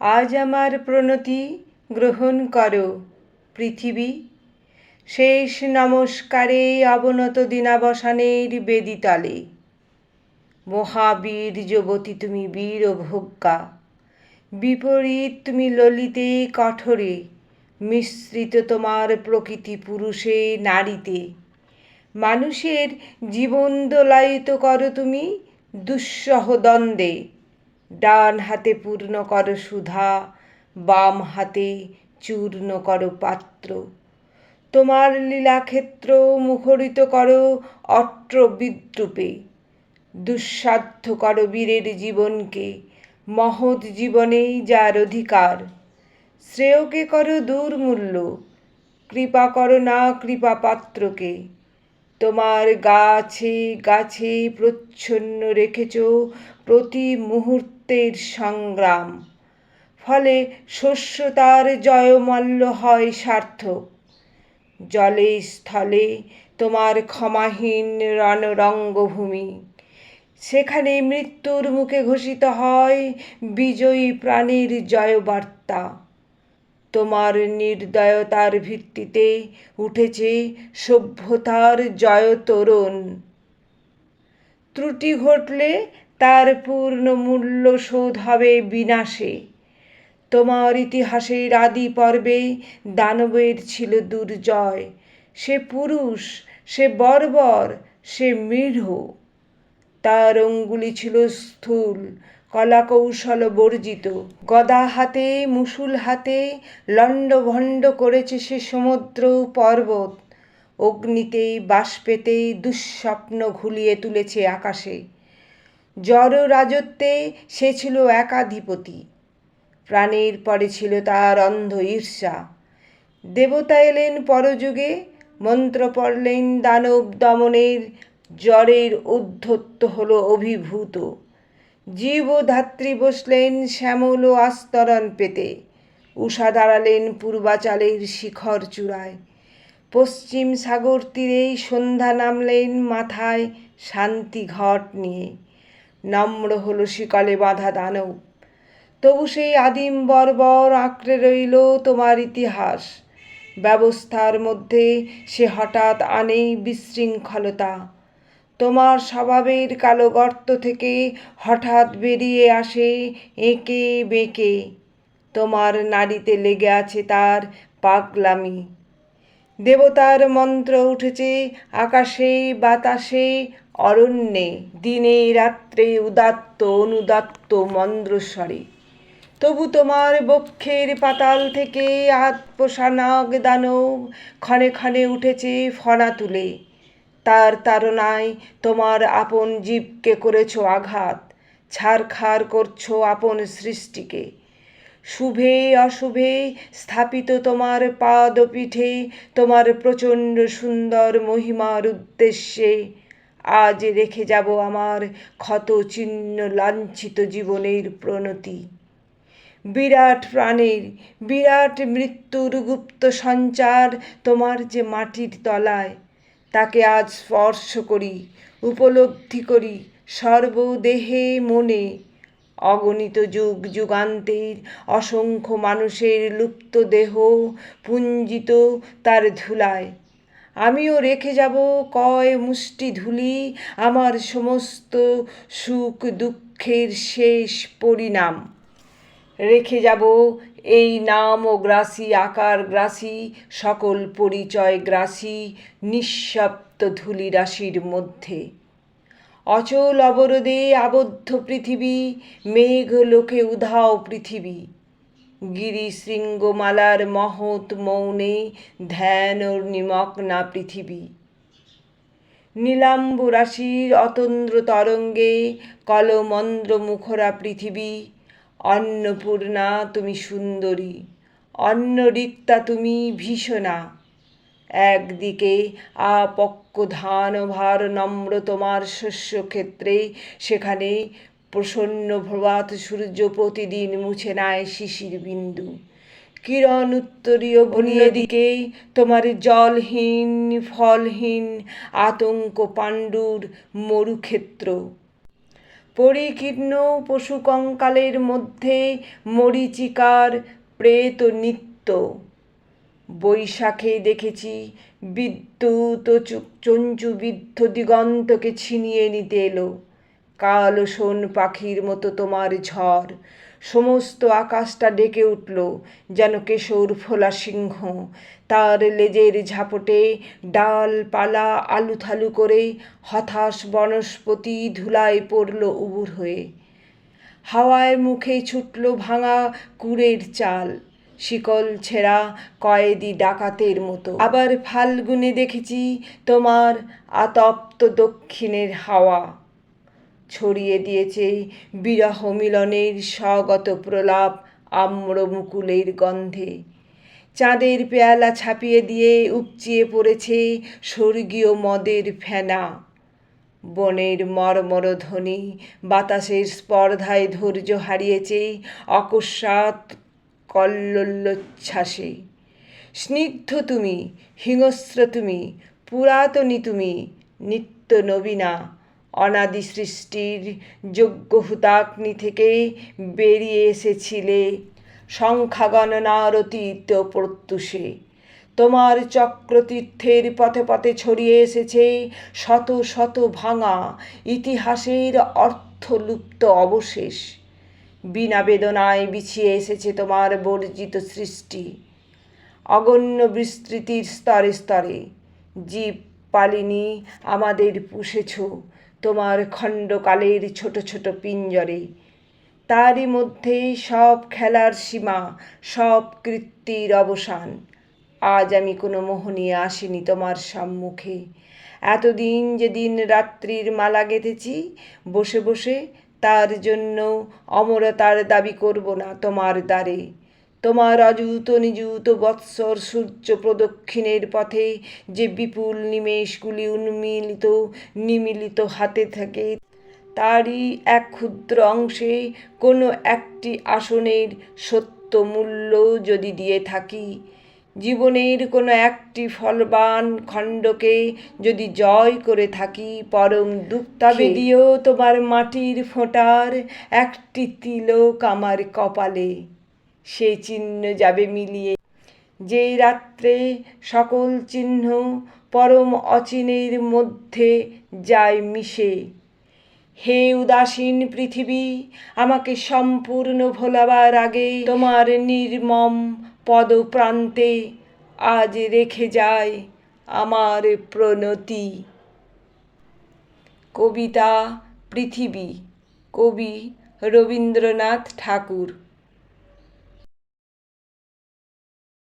আজ আমার প্রণতি গ্রহণ করো, পৃথিবী। শেষ নমস্কারে অবনত দিনাবসানের বেদিতলে। মহাবীর যুবতী তুমি বীর ভোগ্যা বিপরীত তুমি ললিতে কঠোরে, মিশ্রিত তোমার প্রকৃতি পুরুষে নারীতে। মানুষের জীবন দোলায়িত করো তুমি দুঃসহ দ্বন্দ্বে। ডান হাতে পূর্ণ করো সুধা, বাম হাতে চূর্ণ করো পাত্র। তোমার লীলাক্ষেত্র মুখরিত করো অট্র বিদ্রুপে। দুঃসাধ্য করো বীরের জীবনকে, মহৎ জীবনেই যার অধিকার। শ্রেয়কে করো দুর্মূল্য কৃপা করো না কৃপা পাত্রকে। তোমার গাছে গাছে প্রচ্ছন্ন রেখেছ প্রতি মুহূর্তের সংগ্রাম। ফলে শস্য তার জয়মাল্য হয় সার্থক। জলে, স্থলে তোমার ক্ষমাহীন রণরঙ্গভূমি। সেখানে মৃত্যুর মুখে ঘোষিত হয় বিজয়ী প্রাণীর জয়বার্তা। তোমার নির্দয়তার ভিত্তিতে উঠেছে সভ্যতার জয় তোরণ ত্রুটি ঘটলে তার পূর্ণ মূল্য শোধ হবে বিনাশে। তোমার ইতিহাসের আদি পর্বে দানবের ছিল দুর্জয়। সে পুরুষ, সে বর্বর, সে মৃঢ়। তার অঙ্গুলি ছিল স্থূল, কলাকৌশল বর্জিত। গদা হাতে, মুসুল হাতে লণ্ডভণ্ড করেছে সে সমুদ্র পর্বত। অগ্নিতে বাষ্পেতে দুঃস্বপ্ন ঘুলিয়ে তুলেছে আকাশে। জড় রাজত্বে সে ছিল একাধিপতি। প্রাণের পরে ছিল তার অন্ধ ঈর্ষা। দেবতা এলেন পরযুগে, মন্ত্র পড়লেন দানব দমনের, জ্বরের উদ্ধত্ত হল অভিভূত। জীব ধাত্রী বসলেন শ্যামল ও আস্তরণ পেতে। উষা দাঁড়ালেন পূর্বাচালের শিখর চূড়ায়। পশ্চিম সাগর তীরেই সন্ধ্যা নামলেন মাথায় শান্তি ঘট নিয়ে। নম্র হলো শিকলে বাঁধা দানব। তবু সেই আদিম বর্বর আঁকড়ে রইল তোমার ইতিহাস। ব্যবস্থার মধ্যে সে হঠাৎ আনেই বিশৃঙ্খলতা। তোমার স্বভাবের কালো গর্ত থেকে হঠাৎ বেরিয়ে আসে এঁকে বেঁকে। তোমার নাড়িতে লেগে আছে তার পাগলামি। দেবতার মন্ত্র উঠেছে, আকাশে, বাতাসে, অরণ্যে, দিনে, রাত্রে, উদাত্ত, অনুদাত্ত মন্দ্রস্বরে। তবু তোমার বক্ষের পাতাল থেকে আত্মসানাগ দানব ক্ষণে ক্ষণে উঠেছে ফনা তুলে। তার তাড়নায় তোমার আপন জীবকে করেছ আঘাত, ছারখার করছ আপন সৃষ্টিকে। শুভে অশুভে স্থাপিত তোমার পাদপীঠে, তোমার প্রচণ্ড সুন্দর মহিমার উদ্দেশ্যে। আজ রেখে যাব আমার ক্ষত চিহ্ন লাঞ্ছিত জীবনের প্রণতি। বিরাট প্রাণের, বিরাট মৃত্যুর গুপ্ত সঞ্চার তোমার যে মাটির তলায়, তাকে আজ স্পর্শ করি, উপলব্ধি করি সর্বদেহে মনে। অগণিত যুগ যুগান্তের অসংখ্য মানুষের লুপ্ত দেহ পুঞ্জিত তার ধুলায়। আমিও রেখে যাব কয় মুষ্টি ধুলি আমার সমস্ত সুখ দুঃখের শেষ পরিণাম। রেখে যাব এই নাম ও গ্রাসী আকার গ্রাসী সকল পরিচয় গ্রাসী নিঃশব্দ ধূলি রাশির মধ্যে। অচল অবরোধে আবদ্ধ পৃথিবী, মেঘ লোকে উধাও পৃথিবী। গিরি শৃঙ্গমালার মহৎ মৌনে ধ্যান ও নিমগ্না পৃথিবী। নীলাম্ব রাশির অতন্দ্র তরঙ্গে কলমন্দ্র মুখরা পৃথিবী। অন্নপূর্ণা, তুমি সুন্দরী। অন্নরিক্তা, তুমি ভীষণা। একদিকে আপক্ক ধান ভার নম্র তোমার শস্য শস্যক্ষেত্রে সেখানে প্রসন্ন প্রভাত সূর্য প্রতিদিন মুছে নেয় শিশির বিন্দু। কিরণ উত্তরীয় বনিয়ে দিকে তোমার জলহীন, ফলহীন আতঙ্ক পাণ্ডুর মরুক্ষেত্র। পরিকীর্ণ পশুকঙ্কালের মধ্যে মরীচিকার প্রেত নিত্য। বৈশাখে দেখেছি বিদ্যুৎ ও চু- চঞ্চুবিদ্ধ দিগন্তকে ছিনিয়ে নিতে এলো। কালো শোন পাখির মতো তোমার ঝড়। সমস্ত আকাশটা ডেকে উঠল যেন কেশর ফোলা সিংহ। তার লেজের ঝাপটে ডাল ডালপালা আলুথালু করে হতাশ বনস্পতি ধুলায় পড়ল উবুর হয়ে। হাওয়ায় মুখে ছুটল ভাঙা কুড়ের চাল। শিকল ছেঁড়া কয়েদি ডাকাতের মতো। আবার ফাল্গুনে দেখেছি তোমার আতপ্ত দক্ষিণের হাওয়া। ছড়িয়ে দিয়েছে বিরহ মিলনের স্বগত প্রলাপ আম্র মুকুলের গন্ধে। চাঁদের পেয়ালা ছাপিয়ে দিয়ে উপচিয়ে পড়েছে স্বর্গীয় মদের ফেনা। বনের মরমর ধ্বনি বাতাসের স্পর্ধায় ধৈর্য হারিয়েছে অকস্মাৎ কল্লোচ্ছ্বাসে স্নিগ্ধ তুমি, হিংস্র তুমি, পুরাতনী তুমি, নিত্য নবীনা, অনাদি সৃষ্টির যোগ্য হুতাগ্নি থেকে বেরিয়ে এসেছিলে সংখ্যা গণনার অতীত প্রত্যুষে। তোমার চক্রতীর্থের পথে পথে ছড়িয়ে এসেছে শত শত ভাঙা ইতিহাসের অর্থলুপ্ত অবশেষ। বিনা বেদনায় বিছিয়ে এসেছে তোমার বর্জিত সৃষ্টি। অগণ্য বিস্তৃতির স্তরে স্তরে জীব পালিনী আমাদের পুষেছ, তোমার খণ্ডকালের ছোট ছোট পিঞ্জরে। তারই মধ্যে সব খেলার সীমা, সব কৃত্তির অবসান। আজ আমি কোনো মোহ নিয়ে আসিনি তোমার সম্মুখে। এতদিন যেদিন রাত্রির মালা গেঁথেছি, বসে বসে তার জন্য অমরতার দাবি করব না তোমার দ্বারে। তোমার অযুত নিযুত বৎসর সূর্য প্রদক্ষিণের পথে যে বিপুল নিমেষগুলি উন্মিলিত, নিমিলিত হাতে থাকে, তারই এক ক্ষুদ্র অংশে কোনো একটি আসনের সত্য মূল্য যদি দিয়ে থাকি জীবনের কোনো একটি ফলবান খণ্ডকে যদি জয় করে থাকি পরম দুঃখ তবে দিও তোমার মাটির ফোঁটার একটি তিলক আমার কপালে। সেই চিহ্ন যাবে মিলিয়ে। যে রাত্রে সকল চিহ্ন পরম অচিনের মধ্যে যায় মিশে। হে উদাসীন পৃথিবী আমাকে সম্পূর্ণ ভোলাবার আগে তোমার নির্মম পদপ্রান্তে আজ রেখে যায় আমার প্রণতি। কবিতা পৃথিবী। কবি রবীন্দ্রনাথ ঠাকুর।